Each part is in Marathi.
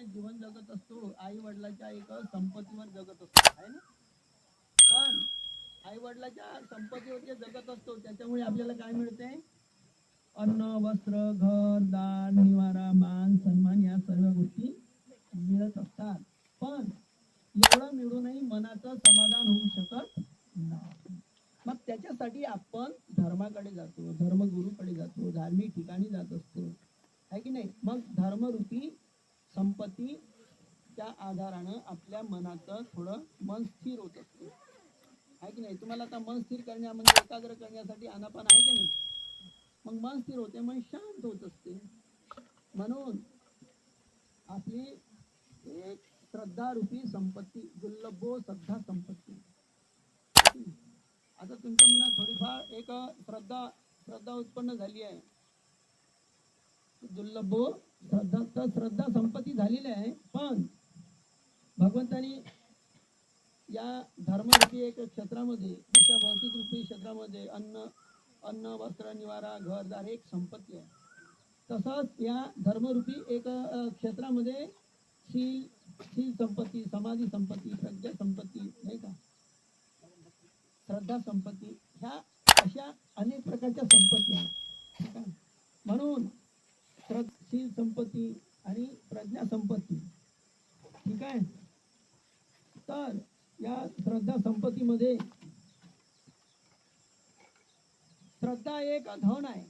जे जीवन जगत असतो आई वडिलाच्या एक संपत्तीवर जगत असतो आहे ना? पण आई वडिलाच्या संपत्तीवर जे जगत असतो त्याच्यामुळे आपल्याला काय मिळते? अन्न वस्त्र घर दान निवारा मान सन्मान या सर्व गोष्टी मिळत असतात. पण एवढं मिळूनही मनाचं समाधान होऊ शकत नाही. मग त्याच्यासाठी आपण धर्माकडे जातो धर्मगुरूकडे जातो धार्मिक ठिकाणी जात असतो. आहे की नाही? मग धर्मरूपी संपत्ती त्या आधारानं आपल्या मनाचं थोडं मन स्थिर होत असतं. आहे की नाही? तुम्हाला आता मन स्थिर करण्या म्हणजे एकाग्र करण्यासाठी आनापान आहे की नाही? मग मन स्थिर होते मन शांत होत असते. म्हणून आपली एक श्रद्धारूपी संपत्ती दुर्लभो श्रद्धा संपत्ती. आता तुमच्या मनात थोडीफार एक श्रद्धा श्रद्धा उत्पन्न झाली आहे. दुर्लभो श्रद्धा तर श्रद्धा संपत्ती झालेली आहे पण भगवंतानी या धर्मरूपी एक क्षेत्रामध्ये त्याच्या भौतिक रूपी क्षेत्रामध्ये अन्न अन्न वस्त्र निवारा घरदार एक संपत्ती आहे. तसंच या धर्मरूपी एक क्षेत्रामध्ये शील शील संपत्ती समाधी संपत्ती प्रज्ञा संपत्ती नाही का? श्रद्धा संपत्ती ह्या अशा अनेक प्रकारच्या संपत्ती आहेत ठीक आहे? म्हणून श्रद्ध- शील संपत्ती आणि प्रज्ञा संपत्ती. ठीक आहे? तर या श्रद्धा संपत्तीमध्ये श्रद्धा एक धन आहे.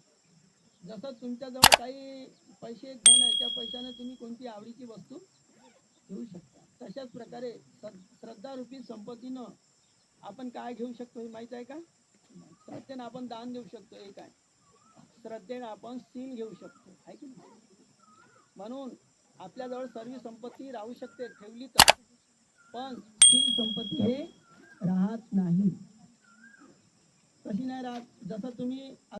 जसं तुमच्याजवळ काही पैसे धन आहे त्या पैशाने तुम्ही कोणती आवडीची वस्तू घेऊ शकता. तशाच प्रकारे श्रद्धा श्रद्धारूपी संपत्तीनं आपण काय घेऊ शकतो हे माहीत आहे का? श्रद्धेनं आपण दान देऊ शकतो हे काय श्रद्धेनं आपण सील घेऊ शकतो. आहे की नाही? म्हणून आपल्याजवळ सर्व संपत्ती राहू शकते ठेवली तर. पण ती संपत्ती हे राहत नाही. कशी नाही राहत. जसं तुम्ही